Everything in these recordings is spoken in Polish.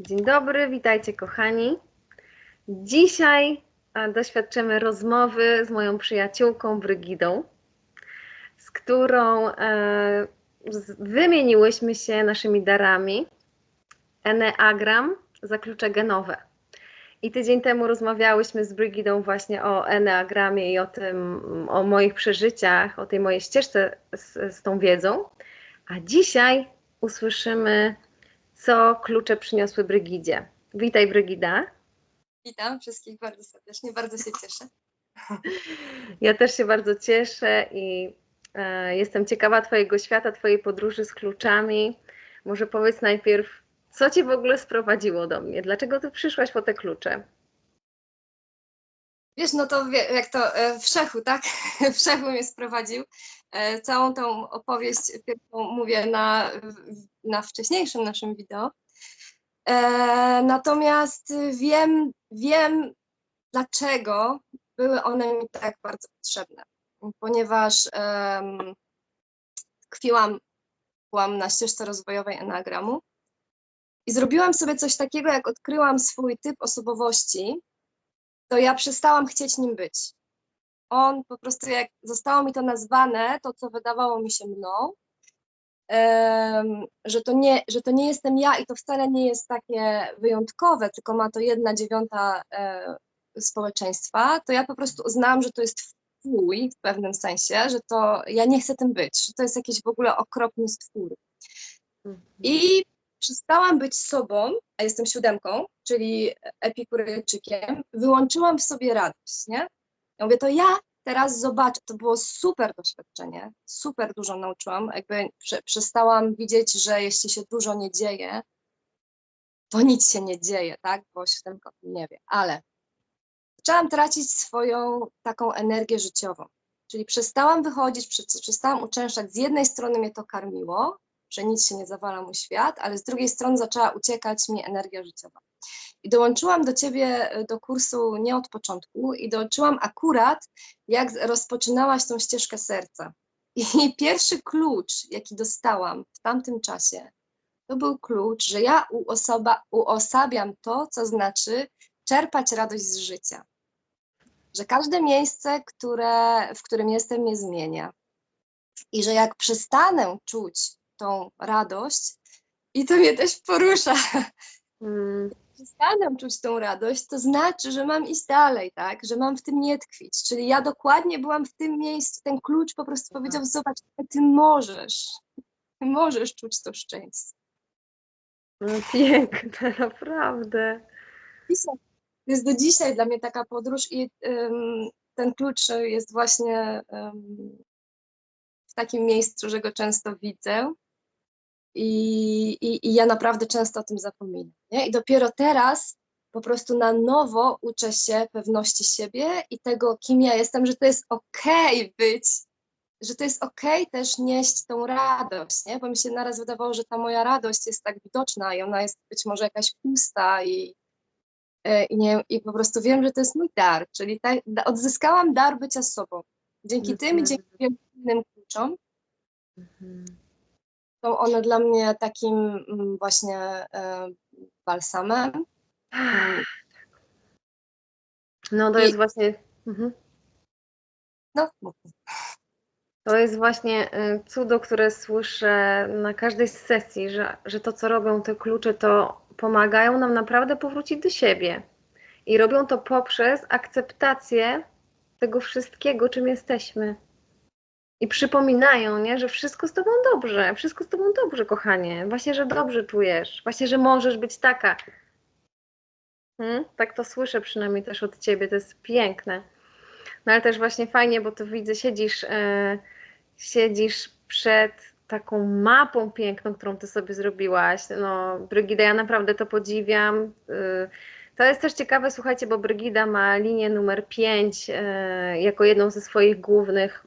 Dzień dobry, witajcie kochani. Dzisiaj e, doświadczymy rozmowy z moją przyjaciółką Brygidą, z którą e, wymieniłyśmy się naszymi darami Enneagram za klucze genowe. I tydzień temu rozmawiałyśmy z Brygidą właśnie o Enneagramie i o tym, o moich przeżyciach, o tej mojej ścieżce z, z tą wiedzą. A dzisiaj usłyszymy co klucze przyniosły Brygidzie. Witaj Brygida. Witam wszystkich bardzo serdecznie, bardzo się cieszę. Ja też się bardzo cieszę i e, jestem ciekawa Twojego świata, Twojej podróży z kluczami. Może powiedz najpierw, co Cię w ogóle sprowadziło do mnie? Dlaczego Ty przyszłaś po te klucze? Wiesz, no to wie, jak to e, wszechu, tak? Wszechu mnie sprowadził. E, Całą tą opowieść pierwszą mówię na, na wcześniejszym naszym wideo. E, Natomiast wiem, wiem, dlaczego były one mi tak bardzo potrzebne. Ponieważ em, tkwiłam, byłam na ścieżce rozwojowej Enneagramu i zrobiłam sobie coś takiego, jak odkryłam swój typ osobowości, to ja przestałam chcieć nim być. On po prostu, jak zostało mi to nazwane, to co wydawało mi się mną, em, że, to nie, że to nie jestem ja i to wcale nie jest takie wyjątkowe, tylko ma to jedna dziewiąta e, społeczeństwa, to ja po prostu uznałam, że to jest twój w pewnym sensie, że to ja nie chcę tym być, że to jest jakiś w ogóle okropny stwór. I przestałam być sobą, a jestem siódemką, czyli epikurejczykiem, wyłączyłam w sobie radość, nie? Ja mówię, to ja teraz zobaczę, to było super doświadczenie, super dużo nauczyłam, jakby prze, przestałam widzieć, że jeśli się dużo nie dzieje, to nic się nie dzieje, tak? Bo siódemka nie wie, ale zaczęłam tracić swoją taką energię życiową, czyli przestałam wychodzić, prze- przestałam uczęszczać, z jednej strony mnie to karmiło, że nic się nie zawala mu świat, ale z drugiej strony zaczęła uciekać mi energia życiowa. I dołączyłam do ciebie e, do kursu nie od początku i dołączyłam akurat, jak rozpoczynałaś tą ścieżkę serca. I pierwszy klucz, jaki dostałam w tamtym czasie, to był klucz, że ja uosoba, uosabiam to, co znaczy czerpać radość z życia. Że każde miejsce, które, w którym jestem, mnie zmienia. I że jak przestanę czuć tą radość, i to mnie też porusza, Mm, przestanę czuć tą radość, to znaczy, że mam iść dalej, tak? Że mam w tym nie tkwić. Czyli ja dokładnie byłam w tym miejscu, ten klucz po prostu Mhm. powiedział, zobacz, ty możesz, ty możesz czuć to szczęście. no piękne, naprawdę. To jest do dzisiaj dla mnie taka podróż i ym, ten klucz jest właśnie ym, w takim miejscu, że go często widzę. I, i, I ja naprawdę często o tym zapominam. Nie? I dopiero teraz po prostu na nowo uczę się pewności siebie i tego, kim ja jestem, że to jest okej być, że to jest okej też nieść tą radość, nie? bo mi się naraz wydawało, że ta moja radość jest tak widoczna i ona jest być może jakaś pusta i, e, i, nie, i po prostu wiem, że to jest mój dar, czyli tak, da- odzyskałam dar bycia sobą. Dzięki tym i Mhm. dzięki wielu innym kluczom Mhm. Są one dla mnie takim mm, właśnie e, balsamem. Mm, No to I- jest właśnie. Mhm. No. To jest właśnie y, cudo, które słyszę na każdej z sesji, że, że to, co robią te klucze, to pomagają nam naprawdę powrócić do siebie. I robią to poprzez akceptację tego wszystkiego, czym jesteśmy. I przypominają, nie, że wszystko z tobą dobrze, wszystko z tobą dobrze, kochanie. Właśnie, że dobrze czujesz, właśnie, że możesz być taka. Hmm? Tak to słyszę przynajmniej też od ciebie, to jest piękne. No ale też właśnie fajnie, bo tu widzę, siedzisz, e, siedzisz przed taką mapą piękną, którą ty sobie zrobiłaś. No, Brygida, ja naprawdę to podziwiam. Y, To jest też ciekawe, słuchajcie, bo Brygida ma linię numer 5 jako jedną ze swoich głównych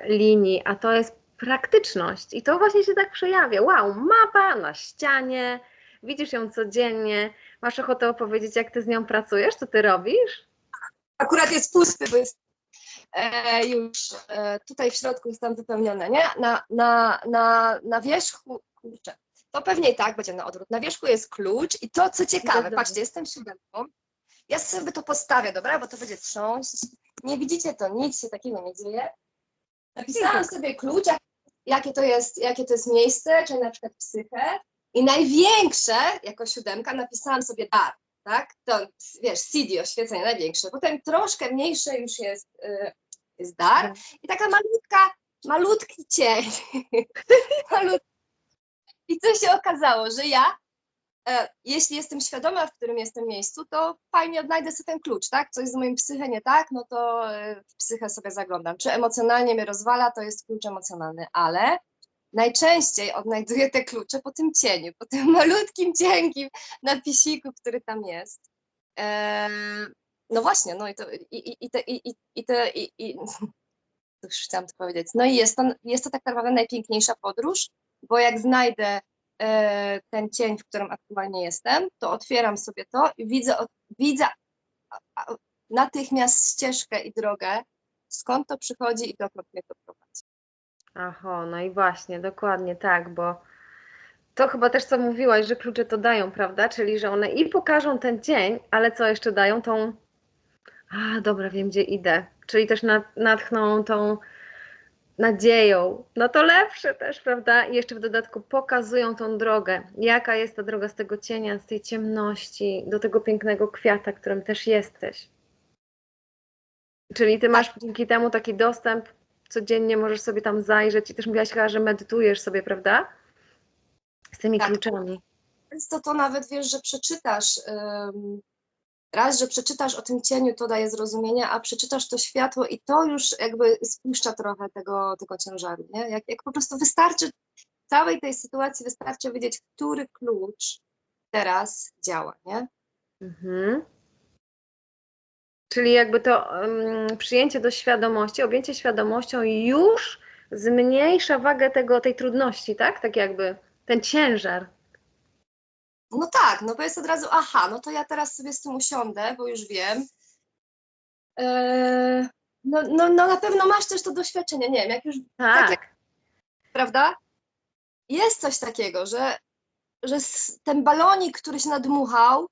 linii, a to jest praktyczność. I to właśnie się tak przejawia. Wow, mapa na ścianie, widzisz ją codziennie. Masz ochotę opowiedzieć, jak ty z nią pracujesz, co ty robisz? Akurat jest pusty, bo jest e, już e, tutaj w środku jest tam wypełnione, nie? Na, na, na, na wierzchu, kurczę, to pewnie i tak będzie na odwrót. Na wierzchu jest klucz i to, co ciekawe, patrzcie, jestem siódemką. Ja sobie to postawię, dobra, bo to będzie trząść. Nie widzicie to, nic się takiego nie dzieje. Napisałam sobie klucz, jak, jakie, to jest, jakie to jest miejsce, czyli na przykład psychę. I największe, jako siódemka, napisałam sobie dar, tak? To, wiesz, CD, oświecenie największe. Potem troszkę mniejsze już jest, y, jest dar. I taka malutka, malutki cień. Malutki. I co się okazało, że ja, jeśli jestem świadoma, w którym jestem miejscu, to fajnie odnajdę sobie ten klucz, tak? Coś z moim psychę nie tak, no to e, w psychę sobie zaglądam. Czy emocjonalnie mnie rozwala, to jest klucz emocjonalny, ale najczęściej odnajduję te klucze po tym cieniu, po tym malutkim, cienkim napisiku, który tam jest. E, no właśnie, no i to, i, i, te, i, i, te, i, i, już chciałam to powiedzieć. No i jest to, jest to tak naprawdę najpiękniejsza podróż, bo jak znajdę e, ten cień, w którym aktualnie jestem, to otwieram sobie to i widzę, widzę natychmiast ścieżkę i drogę, skąd to przychodzi i dokąd mnie to prowadzi. Aho, no i właśnie, dokładnie tak, bo to chyba też co mówiłaś, że klucze to dają, prawda? Czyli, że one i pokażą ten dzień, ale co jeszcze dają? Tą, a dobra, wiem gdzie idę. Czyli też natchną tą nadzieją. No to lepsze też, prawda? I jeszcze w dodatku pokazują tą drogę. Jaka jest ta droga z tego cienia, z tej ciemności, do tego pięknego kwiata, którym też jesteś. Czyli ty masz dzięki temu taki dostęp, codziennie możesz sobie tam zajrzeć i też mówiłaś chyba, że medytujesz sobie, prawda? Z tymi Tak. kluczami. Często to nawet wiesz, że przeczytasz, ym, raz, że przeczytasz o tym cieniu, to daje zrozumienie, a przeczytasz to światło i to już jakby spuszcza trochę tego, tego ciężaru, nie? Jak, jak po prostu wystarczy, w całej tej sytuacji wystarczy wiedzieć, który klucz teraz działa, nie? Mhm. Czyli jakby to ym, przyjęcie do świadomości, objęcie świadomością już zmniejsza wagę tego, tej trudności, tak? Tak jakby ten ciężar. No tak, no bo jest od razu, aha, no to ja teraz sobie z tym usiądę, bo już wiem. Eee, no, no, no na pewno masz też to doświadczenie, nie wiem, jak już Tak. jak- prawda? Jest coś takiego, że, że ten balonik, który się nadmuchał,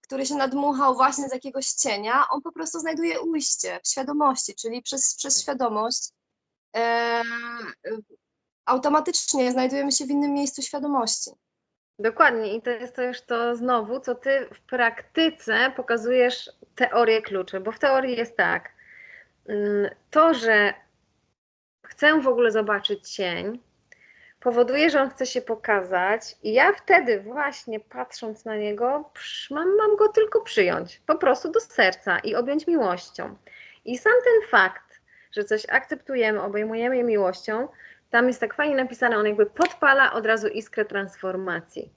który się nadmuchał właśnie z jakiegoś cienia, on po prostu znajduje ujście w świadomości, czyli przez, przez świadomość e, automatycznie znajdujemy się w innym miejscu świadomości. Dokładnie, i to jest to już to znowu, co ty w praktyce pokazujesz teorię kluczy, bo w teorii jest tak. mm, To, że chcę w ogóle zobaczyć cień, powoduje, że on chce się pokazać, i ja wtedy, właśnie patrząc na niego, mam, mam go tylko przyjąć, po prostu do serca i objąć miłością. I sam ten fakt, że coś akceptujemy, obejmujemy je miłością, tam jest tak fajnie napisane, on jakby podpala od razu iskrę transformacji.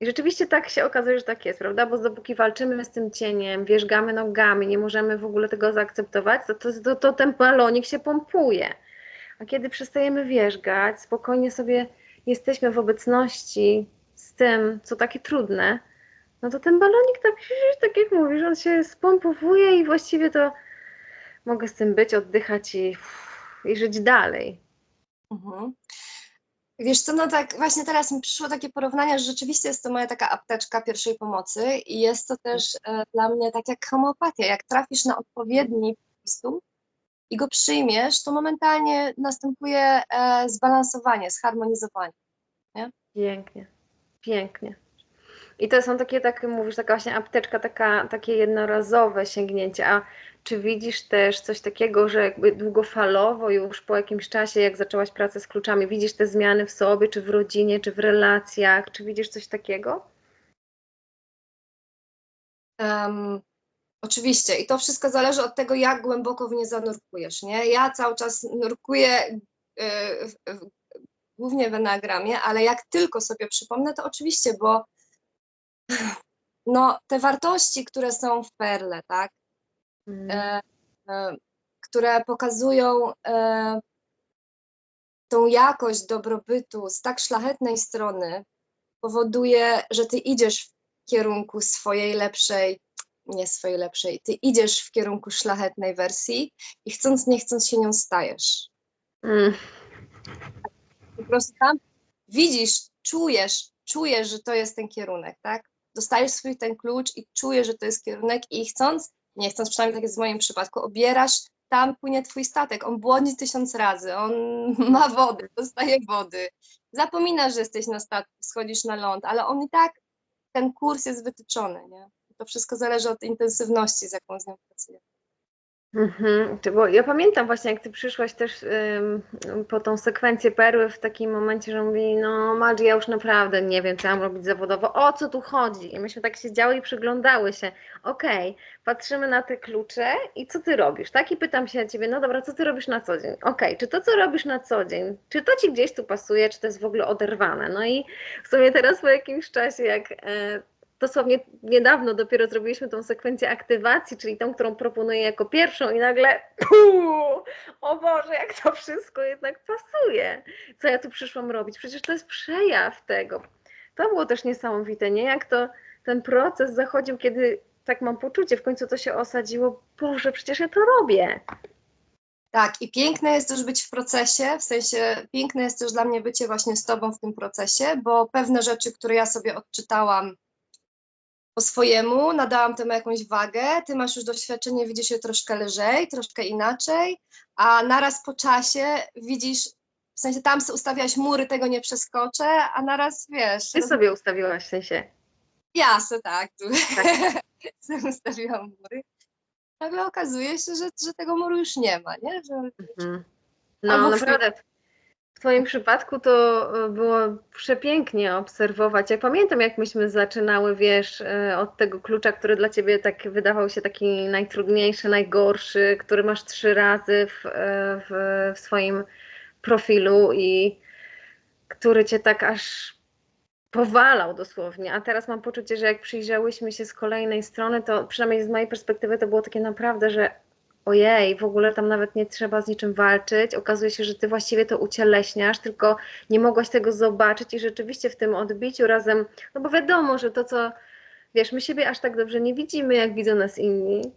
I rzeczywiście tak się okazuje, że tak jest, prawda? Bo dopóki walczymy z tym cieniem, wierzgamy nogami, nie możemy w ogóle tego zaakceptować, to, to, to, to ten balonik się pompuje. A kiedy przestajemy wierzgać, spokojnie sobie jesteśmy w obecności z tym, co takie trudne, no to ten balonik tak, tak jak mówisz, on się spompowuje i właściwie to mogę z tym być, oddychać i, i żyć dalej. Mhm. Wiesz co, no tak właśnie teraz mi przyszło takie porównanie, że rzeczywiście jest to moja taka apteczka pierwszej pomocy i jest to też e, dla mnie tak jak homeopatia. Jak trafisz na odpowiedni stół i go przyjmiesz, to momentalnie następuje e, zbalansowanie, zharmonizowanie. Pięknie, pięknie. I to są takie, tak mówisz, taka właśnie apteczka, taka, takie jednorazowe sięgnięcie. A czy widzisz też coś takiego, że jakby długofalowo już po jakimś czasie, jak zaczęłaś pracę z kluczami, widzisz te zmiany w sobie, czy w rodzinie, czy w relacjach? Czy widzisz coś takiego? Em, oczywiście i to wszystko zależy od tego, jak głęboko w nie zanurkujesz, nie? Ja cały czas nurkuję e, w, w, głównie w enagramie, ale jak tylko sobie przypomnę, to oczywiście, bo no, te wartości, które są w perle, tak, Mm. e, e, które pokazują e, tą jakość dobrobytu z tak szlachetnej strony, powoduje, że ty idziesz w kierunku swojej lepszej, nie swojej lepszej, ty idziesz w kierunku szlachetnej wersji i chcąc, nie chcąc się nią stajesz. Mm. Po prostu tam, widzisz, czujesz, czujesz, że to jest ten kierunek, tak? Dostajesz swój ten klucz i czujesz, że to jest kierunek i chcąc, nie chcąc, przynajmniej tak jest w moim przypadku, obierasz, tam płynie twój statek, on błądzi tysiąc razy, on ma wodę, dostaje wody, zapominasz, że jesteś na statku, schodzisz na ląd, ale on i tak, ten kurs jest wytyczony, nie? To wszystko zależy od intensywności, z jaką z nią pracujesz. Mhm, bo ja pamiętam właśnie, jak ty przyszłaś też ym, po tą sekwencję perły w takim momencie, że mówili, no Madzi, ja już naprawdę nie wiem, co mam robić zawodowo, o co tu chodzi? I myśmy tak siedziały i przyglądały się, okej, patrzymy na te klucze i co ty robisz, tak? I pytam się ciebie, no dobra, co ty robisz na co dzień? Okej, czy to, co robisz na co dzień, czy to ci gdzieś tu pasuje, czy to jest w ogóle oderwane? No i w sumie teraz po jakimś czasie, jak e, dosłownie niedawno dopiero zrobiliśmy tą sekwencję aktywacji, czyli tą, którą proponuję jako pierwszą i nagle puu, o Boże, jak to wszystko jednak pasuje. Co ja tu przyszłam robić? Przecież to jest przejaw tego. To było też niesamowite, nie? Jak to ten proces zachodził, kiedy tak mam poczucie, w końcu to się osadziło, Boże, przecież ja to robię. Tak, i piękne jest też być w procesie, w sensie piękne jest też dla mnie bycie właśnie z Tobą w tym procesie, bo pewne rzeczy, które ja sobie odczytałam po swojemu, nadałam temu jakąś wagę, Ty masz już doświadczenie, widzisz je troszkę lżej, troszkę inaczej, a naraz po czasie widzisz, w sensie tam sobie ustawiałaś mury, tego nie przeskoczę, a naraz wiesz, Ty sobie ustawiłaś w sensie. ja se tak, tu Tak. ustawiłam mury. Nagle okazuje się, że, że tego muru już nie ma, nie? Że, Mhm. No Albo naprawdę. W Twoim przypadku to e, było przepięknie obserwować. Ja pamiętam, jak myśmy zaczynały, wiesz, e, od tego klucza, który dla Ciebie tak wydawał się taki najtrudniejszy, najgorszy, który masz trzy razy w, e, w, w swoim profilu i który Cię tak aż powalał dosłownie. A teraz mam poczucie, że jak przyjrzałyśmy się z kolejnej strony, to przynajmniej z mojej perspektywy to było takie naprawdę, że ojej, w ogóle tam nawet nie trzeba z niczym walczyć. Okazuje się, że ty właściwie to ucieleśniasz, tylko nie mogłaś tego zobaczyć i rzeczywiście w tym odbiciu razem, no bo wiadomo, że to co, wiesz, my siebie aż tak dobrze nie widzimy, jak widzą nas inni.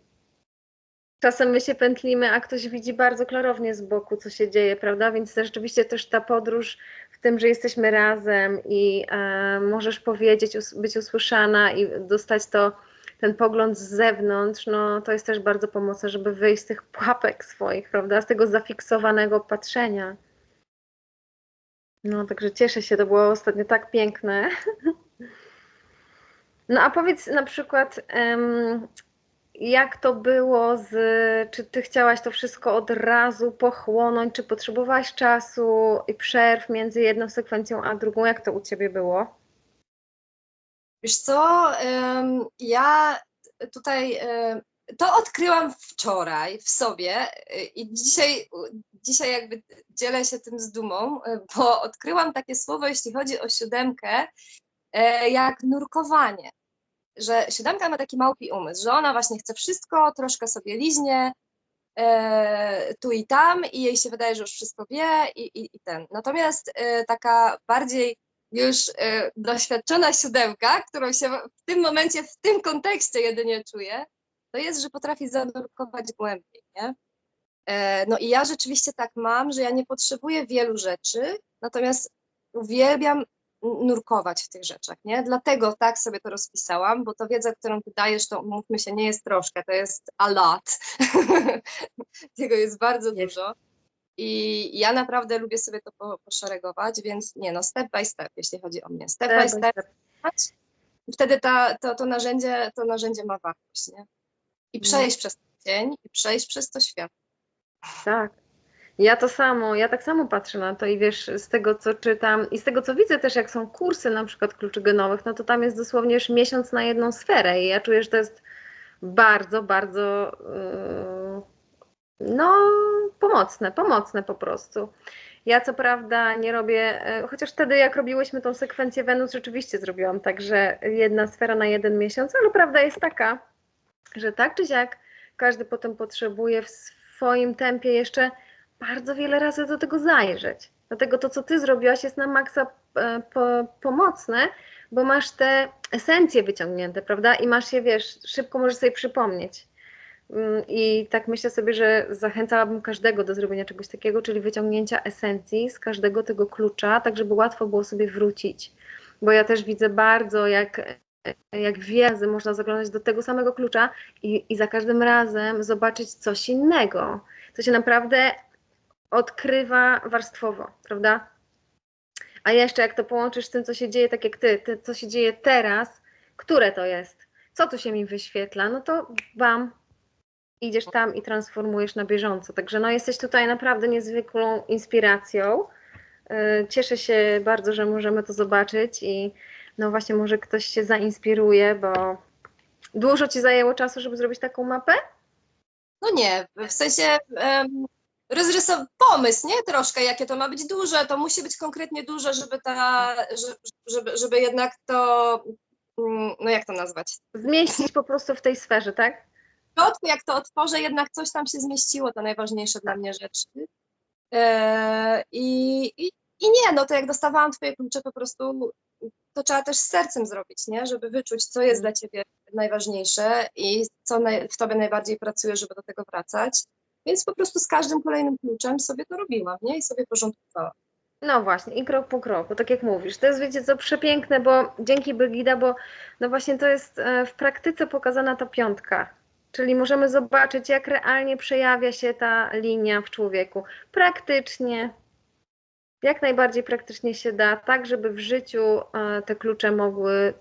Czasem my się pętlimy, a ktoś widzi bardzo klarownie z boku, co się dzieje, prawda? Więc rzeczywiście też ta podróż w tym, że jesteśmy razem i e, możesz powiedzieć, us- być usłyszana i dostać to ten pogląd z zewnątrz, no to jest też bardzo pomocne, żeby wyjść z tych pułapek swoich, prawda, z tego zafiksowanego patrzenia. No, także cieszę się, to było ostatnio tak piękne. No a powiedz na przykład, jak to było z, czy ty chciałaś to wszystko od razu pochłonąć, czy potrzebowałaś czasu i przerw między jedną sekwencją a drugą, jak to u ciebie było? Wiesz co, ja tutaj em, to odkryłam wczoraj w sobie y, i dzisiaj, dzisiaj jakby dzielę się tym z dumą, y, bo odkryłam takie słowo, jeśli chodzi o siódemkę, e, jak nurkowanie. Że siódemka ma taki małpi umysł, że ona właśnie chce wszystko, troszkę sobie liźnie, e, tu i tam i jej się wydaje, że już wszystko wie i, i, i ten. Natomiast e, taka bardziej już e, doświadczona siódemka, którą się w tym momencie, w tym kontekście jedynie czuję, to jest, że potrafi zanurkować głębiej, nie? E, no i ja rzeczywiście tak mam, że ja nie potrzebuję wielu rzeczy, natomiast uwielbiam nurkować w tych rzeczach, nie? Dlatego tak sobie to rozpisałam, bo to wiedza, którą ty dajesz, to mówmy się, nie jest troszkę, to jest a lot. Tego jest bardzo Jest. dużo. I ja naprawdę lubię sobie to po, poszeregować, więc nie no, step by step, jeśli chodzi o mnie. Step by step. Wtedy ta, to, to, narzędzie, to narzędzie ma wartość, nie? I No. przejść przez ten dzień, i przejść przez to świat. Tak. Ja to samo, ja tak samo patrzę na to i wiesz, z tego co czytam i z tego co widzę też, jak są kursy na przykład kluczy genowych, no to tam jest dosłownie już miesiąc na jedną sferę i ja czuję, że to jest bardzo, bardzo yy, no pomocne, pomocne po prostu. Ja co prawda nie robię, yy, chociaż wtedy jak robiłyśmy tą sekwencję Wenus, rzeczywiście zrobiłam tak, że jedna sfera na jeden miesiąc, ale prawda jest taka, że tak czy siak każdy potem potrzebuje w swoim tempie jeszcze bardzo wiele razy do tego zajrzeć. Dlatego to, co ty zrobiłaś, jest na maksa e, po, pomocne, bo masz te esencje wyciągnięte, prawda? I masz je, wiesz, szybko możesz sobie przypomnieć. Mm, I tak myślę sobie, że zachęcałabym każdego do zrobienia czegoś takiego, czyli wyciągnięcia esencji z każdego tego klucza, tak żeby łatwo było sobie wrócić. Bo ja też widzę bardzo, jak, jak wiele można zaglądać do tego samego klucza i, i za każdym razem zobaczyć coś innego, co się naprawdę odkrywa warstwowo, prawda? A jeszcze jak to połączysz z tym, co się dzieje, tak jak ty, ty co się dzieje teraz, które to jest? Co tu się mi wyświetla? No to bam, idziesz tam i transformujesz na bieżąco. Także no jesteś tutaj naprawdę niezwykłą inspiracją. Yy, Cieszę się bardzo, że możemy to zobaczyć i no właśnie może ktoś się zainspiruje, bo dużo ci zajęło czasu, żeby zrobić taką mapę? No nie, w sensie um, rozrysow pomysł, nie? Troszkę, jakie to ma być duże, to musi być konkretnie duże, żeby ta, że- żeby, żeby jednak to, mm, no jak to nazwać? Zmieścić po prostu w tej sferze, tak? Środku, jak to otworzę, jednak coś tam się zmieściło, to najważniejsze dla mnie rzeczy. E, i, i, nie, no to jak dostawałam twoje klucze, po prostu to trzeba też z sercem zrobić, nie? Żeby wyczuć, co jest dla ciebie najważniejsze i co w tobie najbardziej pracuje, żeby do tego wracać. Więc po prostu z każdym kolejnym kluczem sobie to robiłam, nie? I sobie porządkowałam. No właśnie, i krok po kroku, tak jak mówisz. To jest, wiecie co, przepiękne, bo dzięki Brygida, bo no właśnie to jest e, w praktyce pokazana ta piątka. Czyli możemy zobaczyć, jak realnie przejawia się ta linia w człowieku. Praktycznie, jak najbardziej praktycznie się da, tak żeby w życiu e, te klucze mogły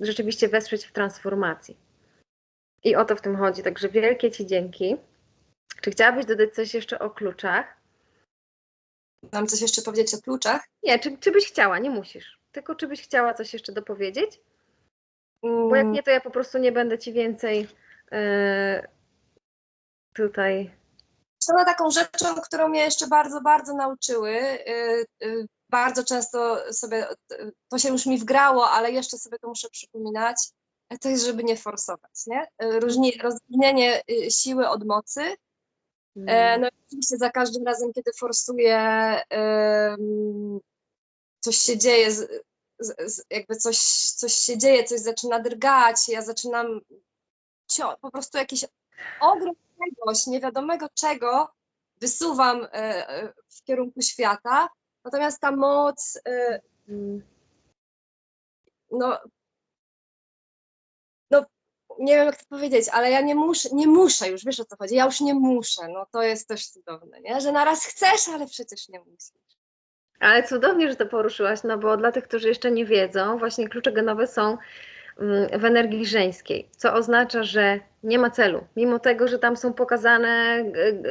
rzeczywiście wesprzeć w transformacji. I o to w tym chodzi. Także wielkie Ci dzięki. Czy chciałabyś dodać coś jeszcze o kluczach? Mam coś jeszcze powiedzieć o kluczach? Nie, czy, czy byś chciała, nie musisz. Tylko czy byś chciała coś jeszcze dopowiedzieć? Bo jak Mm, nie, to ja po prostu nie będę ci więcej e, tutaj. Na taką rzeczą, którą mnie jeszcze bardzo, bardzo nauczyły. y, y, Bardzo często sobie, to się już mi wgrało, ale jeszcze sobie to muszę przypominać, to jest, żeby nie forsować, nie? Różni, rozróżnienie y, siły od mocy. E, No i oczywiście za każdym razem, kiedy forsuję, coś się dzieje, jakby coś, coś się dzieje, coś zaczyna drgać, ja zaczynam po prostu jakiś ogrom czegoś, niewiadomego czego wysuwam e, e, w kierunku świata, natomiast ta moc, e, Mm, no, no nie wiem jak to powiedzieć, ale ja nie muszę, nie muszę już, wiesz o co chodzi, ja już nie muszę, no to jest też cudowne, nie? że naraz chcesz, ale przecież nie musisz. Ale cudownie, że to poruszyłaś, no bo dla tych, którzy jeszcze nie wiedzą, właśnie klucze genowe są w energii żeńskiej, co oznacza, że nie ma celu. Mimo tego, że tam są pokazane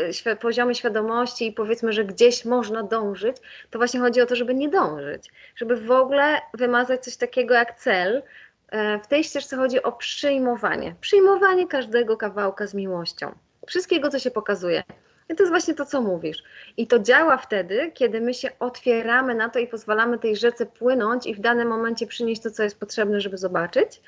y, świ- poziomy świadomości i powiedzmy, że gdzieś można dążyć, to właśnie chodzi o to, żeby nie dążyć, żeby w ogóle wymazać coś takiego jak cel. E, W tej ścieżce chodzi o przyjmowanie. Przyjmowanie każdego kawałka z miłością. Wszystkiego, co się pokazuje. I to jest właśnie to, co mówisz. I to działa wtedy, kiedy my się otwieramy na to i pozwalamy tej rzece płynąć i w danym momencie przynieść to, co jest potrzebne, żeby zobaczyć.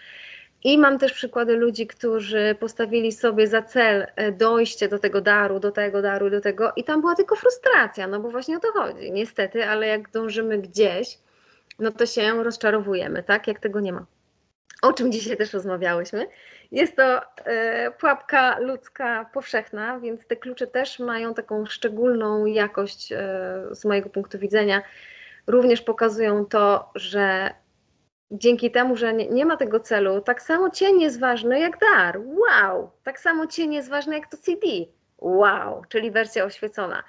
I mam też przykłady ludzi, którzy postawili sobie za cel e, dojście do tego daru, do tego daru, do tego, i tam była tylko frustracja, no bo właśnie o to chodzi. Niestety, ale jak dążymy gdzieś, no to się rozczarowujemy, tak? Jak tego nie ma. O czym dzisiaj też rozmawiałyśmy. Jest to e, pułapka ludzka powszechna, więc te klucze też mają taką szczególną jakość e, z mojego punktu widzenia. Również pokazują to, że dzięki temu, że nie, nie ma tego celu, tak samo cień jest ważny jak dar. Wow! Tak samo cień jest ważny jak to CD. Wow! Czyli wersja oświecona.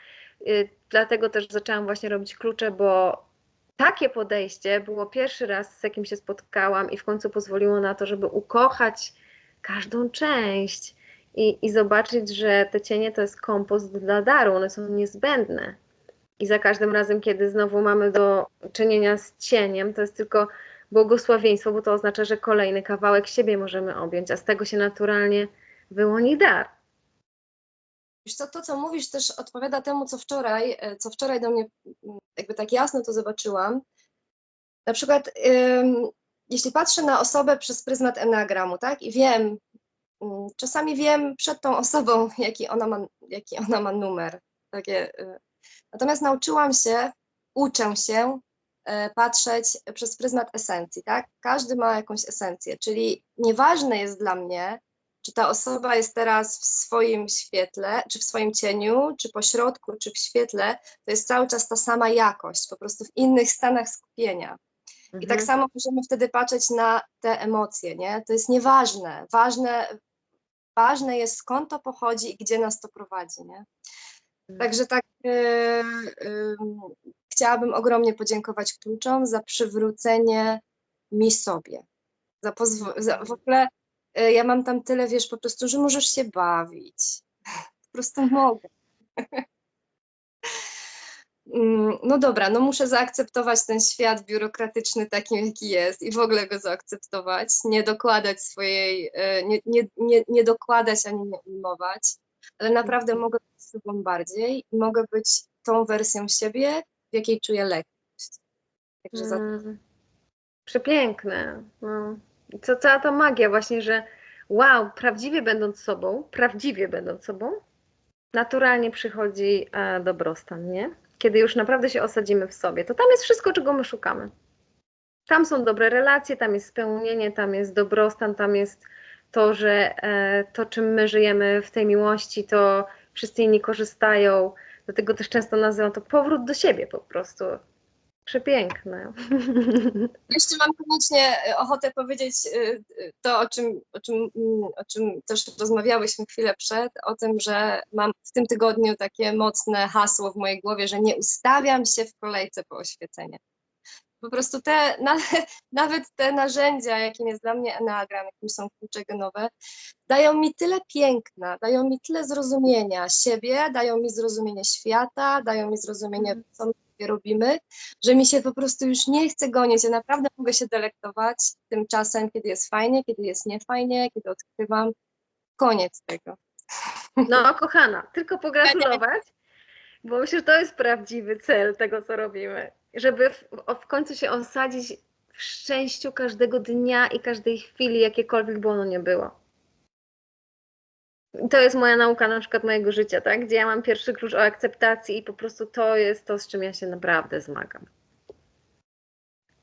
Y, Dlatego też zaczęłam właśnie robić klucze, bo takie podejście było pierwszy raz, z jakim się spotkałam i w końcu pozwoliło na to, żeby ukochać każdą część i, i zobaczyć, że te cienie to jest kompost dla daru, one są niezbędne. I za każdym razem, kiedy znowu mamy do czynienia z cieniem, to jest tylko błogosławieństwo, bo to oznacza, że kolejny kawałek siebie możemy objąć, a z tego się naturalnie wyłoni dar. Wiesz co, to co mówisz też odpowiada temu, co wczoraj, e, co wczoraj do mnie mm, jakby tak jasno to zobaczyłam. Na przykład, jeśli patrzę na osobę przez pryzmat enagramu, tak, i wiem, mm, czasami wiem przed tą osobą, jaki ona ma, jaki ona ma numer. Takie, y, natomiast nauczyłam się, uczę się e, patrzeć przez pryzmat esencji, tak? Każdy ma jakąś esencję, czyli nieważne jest dla mnie, czy ta osoba jest teraz w swoim świetle, czy w swoim cieniu, czy po środku, czy w świetle, to jest cały czas ta sama jakość, po prostu w innych stanach skupienia. I tak Mhm. samo możemy wtedy patrzeć na te emocje, nie? To jest nieważne. Ważne, ważne jest skąd to pochodzi i gdzie nas to prowadzi, nie? Także tak e, em, chciałabym ogromnie podziękować kluczom za przywrócenie mi sobie. Za za, w ogóle e, ja mam tam tyle, wiesz, po prostu, że możesz się bawić. Po prostu mogę. Mm, No dobra, no muszę zaakceptować ten świat biurokratyczny takim, jaki jest i w ogóle go zaakceptować, nie dokładać swojej, e, nie, nie, nie, nie dokładać ani nie ujmować, ale naprawdę mogę być sobą bardziej i mogę być tą wersją siebie, w jakiej czuję lekkość. Także za Mm. Przepiękne. No. Co, cała ta magia właśnie, że wow, prawdziwie będąc sobą, prawdziwie będąc sobą, naturalnie przychodzi e, dobrostan, nie? Kiedy już naprawdę się osadzimy w sobie, to tam jest wszystko, czego my szukamy. Tam są dobre relacje, tam jest spełnienie, tam jest dobrostan, tam jest to, że e, to, czym my żyjemy w tej miłości, to wszyscy inni korzystają. Dlatego też często nazywam to powrót do siebie po prostu. Przepiękne. Jeszcze mam koniecznie e, ochotę powiedzieć e, e, to, o czym, o, czym, mm, o czym też rozmawiałyśmy chwilę przed, o tym, że mam w tym tygodniu takie mocne hasło w mojej głowie, że nie ustawiam się w kolejce po oświecenie. Po prostu te, na, nawet te narzędzia, jakim jest dla mnie Enneagram, jakim są klucze genowe, dają mi tyle piękna, dają mi tyle zrozumienia siebie, dają mi zrozumienie świata, dają mi zrozumienie, Mhm. co my sobie robimy, że mi się po prostu już nie chce gonić. Ja naprawdę mogę się delektować tym czasem, kiedy jest fajnie, kiedy jest niefajnie, kiedy odkrywam. Koniec tego. No, kochana, tylko pogratulować, bo myślę, że to jest prawdziwy cel tego, co robimy. Żeby w, w końcu się osadzić w szczęściu każdego dnia i każdej chwili, jakiekolwiek by ono nie było. To jest moja nauka na przykład mojego życia, tak? Gdzie ja mam pierwszy klucz o akceptacji i po prostu to jest to, z czym ja się naprawdę zmagam.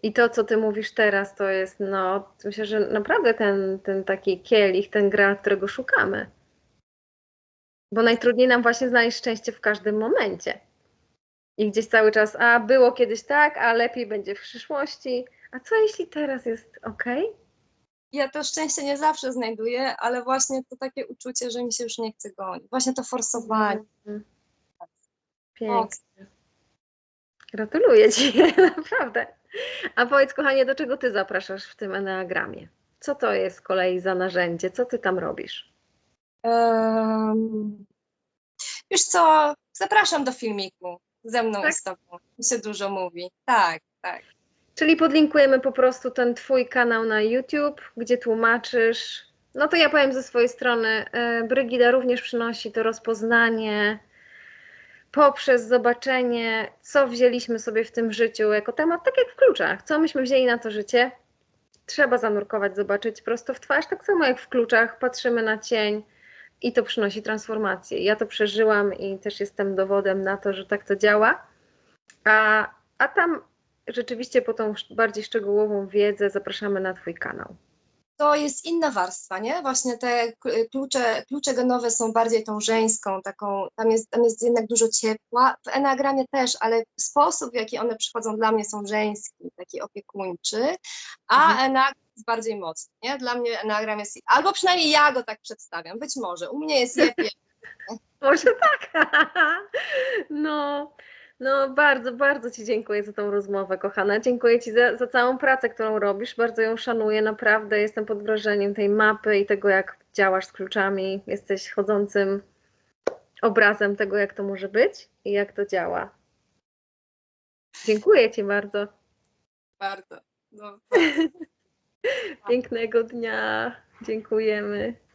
I to, co ty mówisz teraz, to jest, no, myślę, że naprawdę ten, ten taki kielich, ten graal, którego szukamy. Bo najtrudniej nam właśnie znaleźć szczęście w każdym momencie. I gdzieś cały czas, a było kiedyś tak, a lepiej będzie w przyszłości. A co jeśli teraz jest ok? Ja to szczęście nie zawsze znajduję, ale właśnie to takie uczucie, że mi się już nie chce gonić. Właśnie to forsowanie. Mhm. Pięknie. Gratuluję Ci, naprawdę. A powiedz, kochanie, do czego Ty zapraszasz w tym Enneagramie? Co to jest z kolei za narzędzie? Co Ty tam robisz? Em, Wiesz co, zapraszam do filmiku ze mną Tak? i z tobą. Tu się dużo mówi. Tak, tak. Czyli podlinkujemy po prostu ten Twój kanał na YouTube, gdzie tłumaczysz. No to ja powiem ze swojej strony, e, Brygida również przynosi to rozpoznanie poprzez zobaczenie, co wzięliśmy sobie w tym życiu jako temat, tak jak w kluczach. Co myśmy wzięli na to życie? Trzeba zanurkować, zobaczyć prosto w twarz, tak samo jak w kluczach. Patrzymy na cień i to przynosi transformację. Ja to przeżyłam i też jestem dowodem na to, że tak to działa. A, a tam rzeczywiście po tą bardziej szczegółową wiedzę zapraszamy na Twój kanał. To jest inna warstwa, nie? Właśnie te klucze, klucze genowe są bardziej tą żeńską, taką, tam jest, tam jest jednak dużo ciepła. W enagramie też, ale sposób, w jaki one przychodzą dla mnie są żeński, taki opiekuńczy, a Mhm. enagram jest bardziej mocny, nie? Dla mnie enagram jest, albo przynajmniej ja go tak przedstawiam, być może. U mnie jest jepie, Może tak. No, no bardzo, bardzo Ci dziękuję za tą rozmowę, kochana. Dziękuję Ci za, za całą pracę, którą robisz. Bardzo ją szanuję, naprawdę. Jestem pod wrażeniem tej mapy i tego, jak działasz z kluczami. Jesteś chodzącym obrazem tego, jak to może być i jak to działa. Dziękuję Ci bardzo. bardzo. No, Pięknego dnia. Dziękujemy.